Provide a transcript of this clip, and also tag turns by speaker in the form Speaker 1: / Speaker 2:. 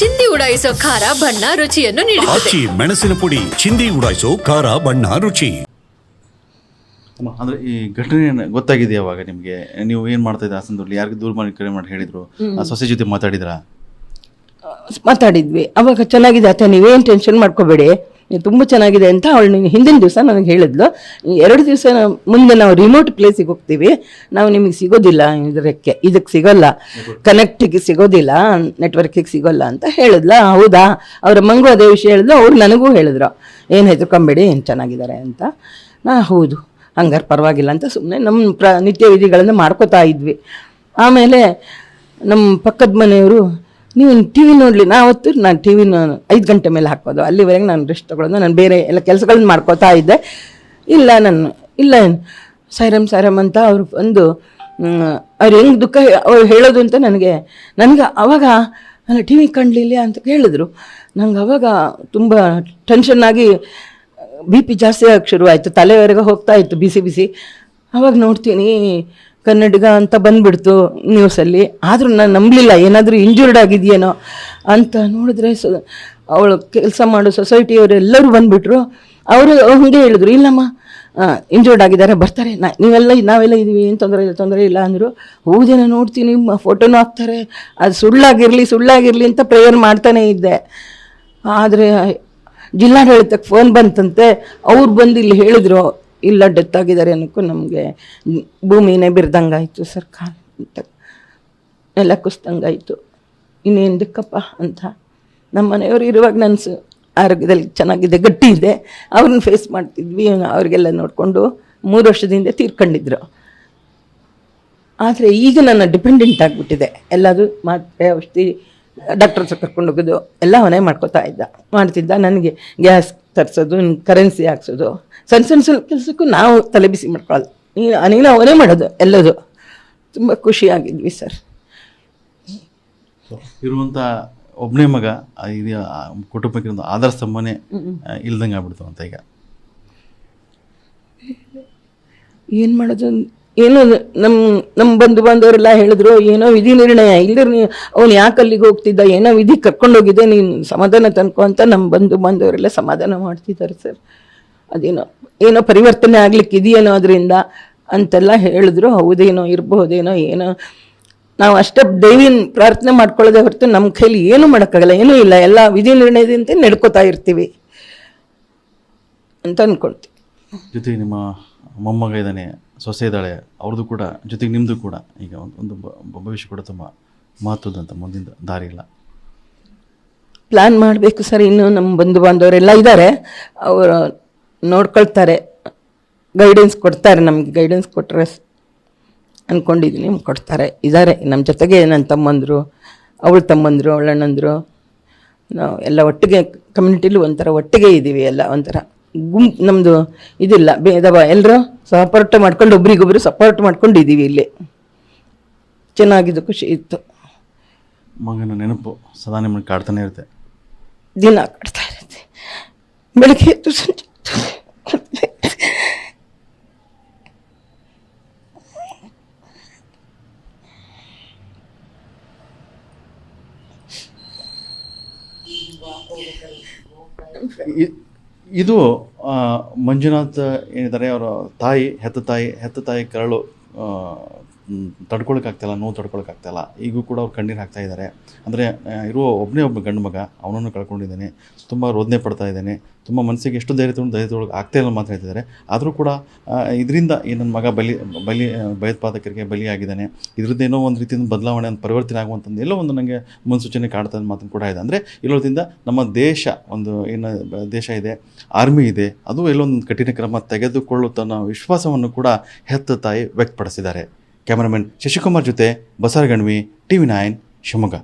Speaker 1: ಚಿಂದಿ ಉಡಾಯಿಸೋ ಖಾರ ಬಣ್ಣ ರುಚಿಯನ್ನು ನೀಡುತ್ತದೆ.
Speaker 2: ಆಚಿ ಮೆಣಸಿನ ಪುಡಿ ಚಿಂದಿ ಉಡಾಯಿಸೋ ಖಾರ ಬಣ್ಣ ರುಚಿ.
Speaker 3: ಅಮ್ಮ, ಅಂದ್ರೆ ಈ ಘಟನೆ ಗೊತ್ತಾಗಿದೆ ಯಾವಾಗ ನಿಮ್ಗೆ? ನೀವು ಏನ್ ಮಾಡ್ತಾ ಇದ್ದ ಸಂದರ್ಭದಲ್ಲಿ ಯಾರಿಗೆ ದೂರ ಮಾಡಿ ಕರೆ ಮಾಡಿ ಹೇಳಿದ್ರು? ಆ ಸೊಸೆ ಜೊತೆ ಮಾತಾಡಿದ್ರಾ?
Speaker 4: ಮಾತಾಡಿದ್ವಿ. ಅವಾಗ ಚೆನ್ನಾಗಿದೆ ಅಥವಾ ನೀವೇನು ಟೆನ್ಷನ್ ಮಾಡ್ಕೋಬೇಡಿ. ತುಂಬ ಚೆನ್ನಾಗಿದೆ ಅಂತ ಅವಳು ಹಿಂದಿನ ದಿವಸ ನನಗೆ ಹೇಳಿದ್ಲು. ಎರಡು ದಿವಸ ಮುಂದೆ ನಾವು ರಿಮೋಟ್ ಪ್ಲೇಸಿಗೆ ಹೋಗ್ತೀವಿ. ನಾವು ನಿಮಗೆ ಸಿಗೋದಿಲ್ಲ ಇದಕ್ಕೆ ಇದಕ್ಕೆ ಸಿಗೋಲ್ಲ. ಕನೆಕ್ಟಿಗೆ ಸಿಗೋದಿಲ್ಲ. ನೆಟ್ವರ್ಕಿಗೆ ಸಿಗೋಲ್ಲ ಅಂತ ಹೇಳಿದ್ಲ. ಹೌದಾ? ಅವರ ಮಂಗು ಅದೇ ವಿಷಯ ಹೇಳಿದ್ಲು. ಅವ್ರು ನನಗೂ ಹೇಳಿದ್ರು. ಏನು ಹೆದರ್ಕೊಂಬೇಡಿ ಏನು ಚೆನ್ನಾಗಿದ್ದಾರೆ ಅಂತ. ನಾ, ಹೌದು. ಹಂಗಾರೆ ಪರವಾಗಿಲ್ಲ ಅಂತ ಸುಮ್ಮನೆ ನಮ್ಮ ಪ್ರ, ನಿತ್ಯ ವಿಧಿಗಳನ್ನು ಮಾಡ್ಕೋತಾ ಇದ್ವಿ. ಆಮೇಲೆ ನಮ್ಮ ಪಕ್ಕದ ಮನೆಯವರು ನೀವು ಟಿ ವಿ ನೋಡಲಿ, ನಾ ಅವತ್ತು ನಾನು ಟಿ ವಿನ ಐದು ಗಂಟೆ ಮೇಲೆ ಹಾಕೋದು. ಅಲ್ಲಿವರೆಗೆ ನಾನು ರೆಸ್ಟ್ ತೊಗೊಳೋದು. ನಾನು ಬೇರೆ ಎಲ್ಲ ಕೆಲಸಗಳನ್ನ ಮಾಡ್ಕೋತಾ ಇದ್ದೆ. ಇಲ್ಲ ನಾನು, ಇಲ್ಲ ಸೈರಮ್ ಸೈರಮ್ ಅಂತ ಅವರು ಒಂದು ಅವ್ರು ಹೆಂಗೆ ದುಃಖ ಅವ್ರು ಹೇಳೋದು ಅಂತ ನನಗೆ ನನಗೆ ಅವಾಗ ನಾನು ಟಿ ವಿ ಕಂಡ್ಲಿಲ್ಲ ಅಂತ ಹೇಳಿದ್ರು ನಂಗೆ ಅವಾಗ ತುಂಬ ಟೆನ್ಷನ್ ಆಗಿ ಬಿ ಪಿ ಜಾಸ್ತಿ ಆಗಕ್ಕೆ ಶುರುವಾಯಿತು. ತಲೆವರೆಗೆ ಹೋಗ್ತಾ ಇತ್ತು, ಬಿಸಿ ಬಿಸಿ. ಅವಾಗ ನೋಡ್ತೀನಿ ಕನ್ನಡಿಗ ಅಂತ ಬಂದ್ಬಿಡ್ತು ನ್ಯೂಸಲ್ಲಿ ಆದರೂ ನಾನು ನಂಬಲಿಲ್ಲ, ಏನಾದರೂ ಇಂಜೂರ್ಡ್ ಆಗಿದೆಯೇನೋ ಅಂತ ನೋಡಿದ್ರೆ ಸೊ ಅವಳು ಕೆಲಸ ಮಾಡೋ ಸೊಸೈಟಿಯವರೆಲ್ಲರೂ ಬಂದುಬಿಟ್ರು. ಅವರು ಹಂಗೆ ಹೇಳಿದ್ರು, ಇಲ್ಲಮ್ಮ ಇಂಜೂರ್ಡ್ ಆಗಿದ್ದಾರೆ, ಬರ್ತಾರೆ. ನಾ ನೀವೆಲ್ಲ ನಾವೆಲ್ಲ ಇದೀವಿ, ಏನು ತೊಂದರೆ ಇಲ್ಲ ತೊಂದರೆ ಇಲ್ಲ ಅಂದರು. ಹೌದೇನೋ ನೋಡ್ತೀನಿ ಫೋಟೋನೂ ಹಾಕ್ತಾರೆ. ಅದು ಸುಳ್ಳಾಗಿರಲಿ ಸುಳ್ಳಾಗಿರಲಿ ಅಂತ ಪ್ರೇಯರ್ ಮಾಡ್ತಾನೇ ಇದ್ದೆ. ಆದರೆ, ಜಿಲ್ಲಾಡಳಿತಕ್ಕೆ ಫೋನ್ ಬಂತಂತೆ. ಅವ್ರು ಬಂದು ಇಲ್ಲಿ ಹೇಳಿದ್ರು ಇಲ್ಲ ಡೆತ್ ಆಗಿದ್ದಾರೆ ಅನ್ನೋಕ್ಕೂ ನಮಗೆ ಭೂಮಿನೇ ಬಿರ್ದಂಗಾಯಿತು ಸರ್ ಕಾಲ್ ಅಂತ. ಎಲ್ಲ ಕುಸ್ದಂಗಾಯಿತು. ಇನ್ನೇನು ದಿಕ್ಕಪ್ಪ ಅಂತ. ನಮ್ಮ ಮನೆಯವರು ಇರುವಾಗ ನನ್ನ ಆರೋಗ್ಯದಲ್ಲಿ ಚೆನ್ನಾಗಿದೆ, ಗಟ್ಟಿ ಇದೆ. ಅವ್ರನ್ನ ಫೇಸ್ ಮಾಡ್ತಿದ್ವಿ, ಅವರಿಗೆಲ್ಲ ನೋಡಿಕೊಂಡು ಮೂರು ವರ್ಷದಿಂದ ತೀರ್ಕೊಂಡಿದ್ರು. ಆದರೆ ಈಗ ನನ್ನ ಡಿಪೆಂಡೆಂಟ್ ಆಗಿಬಿಟ್ಟಿದೆ. ಎಲ್ಲದು ಮಾತ್ರೆ, ಔಷಧಿ ಡಾಕ್ಟರ್ ಹತ್ರ ಕರ್ಕೊಂಡು ಹೋಗೋದು, ಎಲ್ಲ ಅವನೇ ಮಾಡ್ಕೋತಾ ಇದ್ದ. ಮಾಡ್ತಿದ್ದ. ನನಗೆ ಗ್ಯಾಸ್ ತರಿಸೋದು ಕರೆನ್ಸಿ ಹಾಕ್ಸೋದು. ಸಣ್ಣ ಸಣ್ಣ ಸ್ವಲ್ಪ ಕೆಲಸಕ್ಕೂ ನಾವು ತಲೆ ಬಿಸಿ ಮಾಡ್ಕೊಳ್ಳೋದು ನೀನು ನೀನು ಅವನೇ ಮಾಡೋದು ಎಲ್ಲದು. ತುಂಬ ಖುಷಿಯಾಗಿದ್ವಿ ಸರ್.
Speaker 3: ಇರುವಂಥ ಒಬ್ಬನೇ ಮಗ ಇದು ಒಂದು ಆಧಾರ ಸ್ತಂಭನೇ ಇಲ್ದಂಗೆ ಆಗ್ಬಿಡ್ತು ಅಂತ ಈಗ.
Speaker 4: ಏನು ಮಾಡೋದು? ಏನೋ ನಮ್ಮ ನಮ್ಮ ಬಂಧು ಬಾಂಧವರೆಲ್ಲ ಹೇಳಿದ್ರು, ಏನೋ ವಿಧಿ ನಿರ್ಣಯ ಇಲ್ಲದ್ರೆ ನೀ, ಅವ್ನು ಯಾಕೆ ಅಲ್ಲಿಗೆ ಹೋಗ್ತಿದ್ದ, ಏನೋ ವಿಧಿ ಕರ್ಕೊಂಡೋಗಿದೆ ನೀನು ಸಮಾಧಾನ ತನ್ಕೋ ಅಂತ ನಮ್ಮ ಬಂಧು ಬಾಂಧವರೆಲ್ಲ ಸಮಾಧಾನ ಮಾಡ್ತಿದ್ದಾರೆ ಸರ್. ಅದೇನೋ, ಏನೋ ಪರಿವರ್ತನೆ ಆಗ್ಲಿಕ್ಕೆ ಇದೆಯೇನೋ ಅದರಿಂದ ಅಂತೆಲ್ಲ ಹೇಳಿದ್ರು, ಹೌದೇನೋ, ಇರಬಹುದೇನೋ, ಏನೋ. ನಾವು ಅಷ್ಟೇ ದೈವಿನ ಪ್ರಾರ್ಥನೆ ಮಾಡ್ಕೊಳ್ಳೋದೇ ಹೊರತು ನಮ್ಮ ಕೈಲಿ ಏನು ಮಾಡೋಕ್ಕಾಗಲ್ಲ, ಏನೂ ಇಲ್ಲ, ಎಲ್ಲ ವಿಧಿ ನಿರ್ಣಯದಂತೆ ನಡ್ಕೋತಾ ಇರ್ತೀವಿ ಅಂತ ಅನ್ಕೊಳ್ತೀವಿ.
Speaker 3: ಜೊತೆ ನಿಮ್ಮ ಮೊಮ್ಮಗ ಇದ್ದಾನೆ, ಸೊಸೆ ಇದ್ದಾಳೆ, ಅವ್ರದ್ದು ಕೂಡ, ಜೊತೆಗೆ ನಿಮ್ಮದು ಕೂಡ. ಈಗ ಒಂದು ಒಂದು ಭವಿಷ್ಯ ಕೂಡ ತುಂಬ ಮಹತ್ವದಂತ ಮುಂದಿನ ದಾರಿ ಇಲ್ಲ.
Speaker 4: ಪ್ಲ್ಯಾನ್ ಮಾಡಬೇಕು ಸರ್, ಇನ್ನು ನಮ್ಮ ಬಂಧು ಬಾಂಧವರೆಲ್ಲ ಇದ್ದಾರೆ ಅವರು ನೋಡ್ಕೊಳ್ತಾರೆ. ಗೈಡೆನ್ಸ್ ಕೊಡ್ತಾರೆ ನಮಗೆ ಗೈಡೆನ್ಸ್ ಕೊಟ್ಟರೆ ಅಂದ್ಕೊಂಡಿದ್ದೀನಿ ಕೊಡ್ತಾರೆ. ಇದ್ದಾರೆ ನಮ್ಮ ಜೊತೆಗೆ ನನ್ನ ತಮ್ಮಂದರು, ಅವಳು ತಮ್ಮಂದರು, ಅವಳಣ್ಣಂದರು. ನಾವು ಎಲ್ಲ ಒಟ್ಟಿಗೆ ಕಮ್ಯುನಿಟಿಲಿ ಒಂಥರ ಒಟ್ಟಿಗೆ ಇದ್ದೀವಿ ಎಲ್ಲ ಒಂಥರ. ಗುಂಪು ನಮ್ಮದು ಇದಿಲ್ಲ ಭೇದವ ಎಲ್ಲರೂ ಸಪೋರ್ಟ್ ಮಾಡ್ಕೊಂಡು ಒಬ್ರಿಗೊಬ್ರು ಸಪೋರ್ಟ್ ಮಾಡ್ಕೊಂಡು ಇದ್ದೀವಿ ಇಲ್ಲಿ. ಚೆನ್ನಾಗಿದ್ದು ಖುಷಿ ಇತ್ತು.
Speaker 3: ಮಗನ ನೆನಪು ಸದಾ ನಿಮ್ಮನ್ನು ಕಾಡ್ತಾನೆ ಇರುತ್ತೆ.
Speaker 4: ದಿನ ಕಾಡ್ತಾ ಇರುತ್ತೆ. ಬೆಳಗ್ಗೆ ಎದ್ದು ಸಂಜೆ ಹೊತ್ತು.
Speaker 3: ಇದು ಮಂಜುನಾಥ್ ಏನಿದ್ದಾರೆ ಅವರ ತಾಯಿ ಹೆತ್ತ ತಾಯಿ ಹೆತ್ತ ತಾಯಿ ಕರಳು ತಡ್ಕೊಳಕ್ಕಾಗ್ತಾಯಿಲ್ಲ ನೋವು ತಡ್ಕೊಳಕ್ಕಾಗ್ತಾಯಿಲ್ಲ ಈಗೂ ಕೂಡ ಅವ್ರು ಕಣ್ಣೀರು ಹಾಕ್ತಾ ಇದ್ದಾರೆ ಅಂದರೆ ಇರುವ ಒಬ್ಬನೇ ಒಬ್ಬ ಗಂಡು ಮಗ, ಅವನನ್ನು ಕಳ್ಕೊಂಡಿದ್ದಾನೆ. ತುಂಬ ರೋದನೆ ಪಡ್ತಾ ಇದ್ದಾನೆ. ತುಂಬ ಮನಸ್ಸಿಗೆ ಎಷ್ಟು ಧೈರ್ಯ ತಗೊಂಡು ಧೈರ್ಯ ತೊಗೊಳಕ್ಕೆ ಆಗ್ತಾ ಇಲ್ಲ ಮಾತ್ರ ಹೇಳ್ತಿದ್ದಾರೆ. ಆದರೂ ಕೂಡ ಇದರಿಂದ ಈ ನನ್ನ ಮಗ ಬಲಿ ಬಲಿ ಭಯೋತ್ಪಾದಕರಿಗೆ ಬಲಿಯಾಗಿದ್ದಾನೆ. ಇದರಿಂದ ಏನೋ ಒಂದು ರೀತಿಯಿಂದ ಬದಲಾವಣೆ ಒಂದು ಪರಿವರ್ತನೆ ಆಗುವಂಥದ್ದು ಎಲ್ಲೋ ಒಂದು ನನಗೆ ಮುನ್ಸೂಚನೆ ಕಾಡ್ತಾ ಮಾತು ಮಾತನ್ನು ಕೂಡ ಇದೆ. ಅಂದರೆ ಇಲ್ಲೋದ್ರಿಂದ ನಮ್ಮ ದೇಶ ಒಂದು ಏನು, ದೇಶ ಇದೆ, ಆರ್ಮಿ ಇದೆ, ಅದು ಎಲ್ಲೊಂದು ಕಠಿಣ ಕ್ರಮ ತೆಗೆದುಕೊಳ್ಳುತ್ತನ್ನೋ ವಿಶ್ವಾಸವನ್ನು ಕೂಡ ಹೆತ್ತ ತಾಯಿ ವ್ಯಕ್ತಪಡಿಸಿದ್ದಾರೆ. ಕ್ಯಾಮರಾಮನ್ ಶಶಿಕುಮಾರ್ ಜೊತೆ Basaraganvi T V nine Shivamogga.